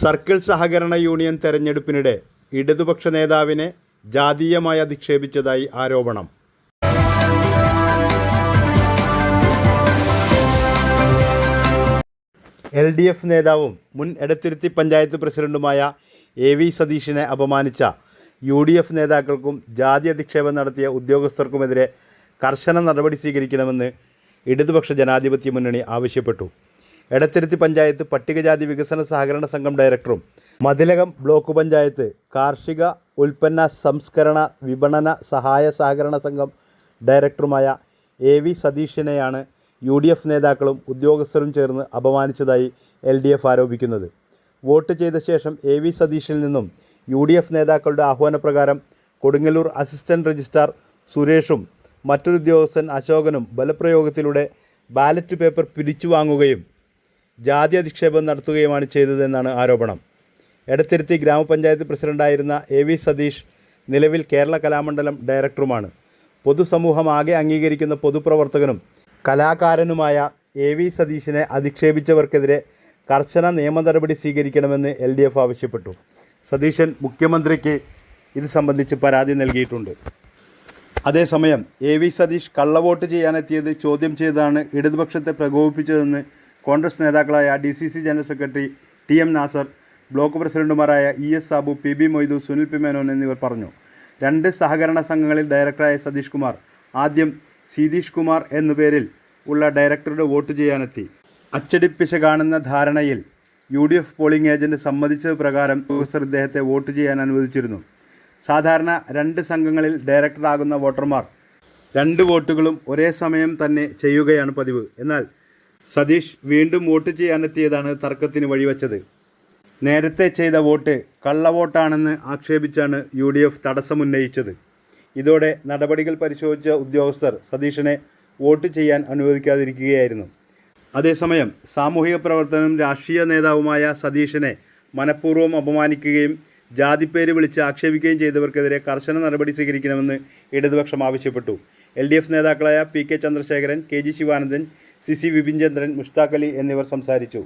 Circle സഹകരണ union തെരഞ്ഞെടുപ്പിനിടെ ഇടതുപക്ഷ നേതാവിനെ ജാതീയമായി അധിക്ഷേപിച്ചതായി ആരോപണം. എൽ ഡി എഫ് നേതാവും മുൻ എടത്തിരുത്തി പഞ്ചായത്ത് പ്രസിഡന്റുമായ എ വി സതീഷിനെ അപമാനിച്ച യു ഡി എഫ് നേതാക്കൾക്കും ജാതി അധിക്ഷേപം നടത്തിയ ഉദ്യോഗസ്ഥർക്കുമെതിരെ കർശന നടപടി സ്വീകരിക്കണമെന്ന് ഇടതുപക്ഷ ജനാധിപത്യ മുന്നണി ആവശ്യപ്പെട്ടു. എടത്തിരുത്തി പഞ്ചായത്ത് പട്ടികജാതി വികസന സഹകരണ സംഘം ഡയറക്ടറും മതിലകം ബ്ലോക്ക് പഞ്ചായത്ത് കാർഷിക ഉൽപ്പന്ന സംസ്കരണ വിപണന സഹായ സഹകരണ സംഘം ഡയറക്ടറുമായ എ വി സതീഷിനെയാണ് യു ഡി എഫ് നേതാക്കളും ഉദ്യോഗസ്ഥരും ചേർന്ന് അപമാനിച്ചതായി എൽ ഡി എഫ് ആരോപിക്കുന്നത്. വോട്ട് ചെയ്ത ശേഷം എ വി സതീഷിൽ നിന്നും യു ഡി എഫ് നേതാക്കളുടെ ആഹ്വാനപ്രകാരം കൊടുങ്ങല്ലൂർ അസിസ്റ്റന്റ് രജിസ്ട്രാർ സുരേഷും മറ്റൊരു ഉദ്യോഗസ്ഥൻ അശോകനും ബലപ്രയോഗത്തിലൂടെ ബാലറ്റ് പേപ്പർ പിരിച്ചു വാങ്ങുകയും ജാതി അധിക്ഷേപം നടത്തുകയുമാണ് ചെയ്തതെന്നാണ് ആരോപണം. എടത്തിരുത്തി ഗ്രാമപഞ്ചായത്ത് പ്രസിഡന്റായിരുന്ന എ വി സതീഷ് നിലവിൽ കേരള കലാമണ്ഡലം ഡയറക്ടറുമാണ്. പൊതുസമൂഹം ആകെ അംഗീകരിക്കുന്ന പൊതുപ്രവർത്തകനും കലാകാരനുമായ എ വി സതീഷിനെ അധിക്ഷേപിച്ചവർക്കെതിരെ കർശന നിയമ നടപടി സ്വീകരിക്കണമെന്ന് എൽ ഡി എഫ് ആവശ്യപ്പെട്ടു. സതീശൻ മുഖ്യമന്ത്രിക്ക് ഇത് സംബന്ധിച്ച് പരാതി നൽകിയിട്ടുണ്ട്. അതേസമയം എ വി സതീഷ് കള്ളവോട്ട് ചെയ്യാനെത്തിയത് ചോദ്യം ചെയ്താണ് ഇടതുപക്ഷത്തെ പ്രകോപിപ്പിച്ചതെന്ന് കോൺഗ്രസ് നേതാക്കളായ D C C general secretary T M Nasar block പ്രസിഡന്റുമാരായ E S Sabu P B Moidu Sunil P Menon എന്നിവർ പറഞ്ഞു. രണ്ട് സഹകരണ സംഘങ്ങളിൽ ഡയറക്ടറായ സതീഷ് കുമാർ ആദ്യം സീതീഷ് കുമാർ എന്നുപേരിൽ ഉള്ള ഡയറക്ടറുടെ വോട്ട് ചെയ്യാനെത്തി. അച്ചടിപ്പിശ കാണുന്ന ധാരണയിൽ U D F polling agent സമ്മതിച്ചത് പ്രകാരം ഉദ്യോഗസ്ഥർ ഇദ്ദേഹത്തെ വോട്ട് ചെയ്യാൻ അനുവദിച്ചിരുന്നു. സാധാരണ രണ്ട് സംഘങ്ങളിൽ ഡയറക്ടറാകുന്ന വോട്ടർമാർ രണ്ട് വോട്ടുകളും ഒരേ സമയം തന്നെ ചെയ്യുകയാണ് പതിവ്. എന്നാൽ സതീഷ് വീണ്ടും വോട്ട് ചെയ്യാനെത്തിയതാണ് തർക്കത്തിന് വഴിവെച്ചത്. നേരത്തെ ചെയ്ത വോട്ട് കള്ളവോട്ടാണെന്ന് ആക്ഷേപിച്ചാണ് യു ഡി എഫ് തടസ്സമുന്നയിച്ചത്. ഇതോടെ നടപടികൾ പരിശോധിച്ച ഉദ്യോഗസ്ഥർ സതീഷിനെ വോട്ട് ചെയ്യാൻ അനുവദിക്കാതിരിക്കുകയായിരുന്നു. അതേസമയം സാമൂഹിക പ്രവർത്തനം രാഷ്ട്രീയ നേതാവുമായ സതീഷിനെ മനഃപൂർവം അപമാനിക്കുകയും ജാതിപ്പേര് വിളിച്ച് ആക്ഷേപിക്കുകയും ചെയ്തവർക്കെതിരെ കർശന നടപടി സ്വീകരിക്കണമെന്ന് ഇടതുപക്ഷം ആവശ്യപ്പെട്ടു. എൽ ഡി എഫ് നേതാക്കളായ P K Chandrasekharan K G Sivanandan C C Vipin Mushtaqali എന്നിവർ സംസാരിച്ചു.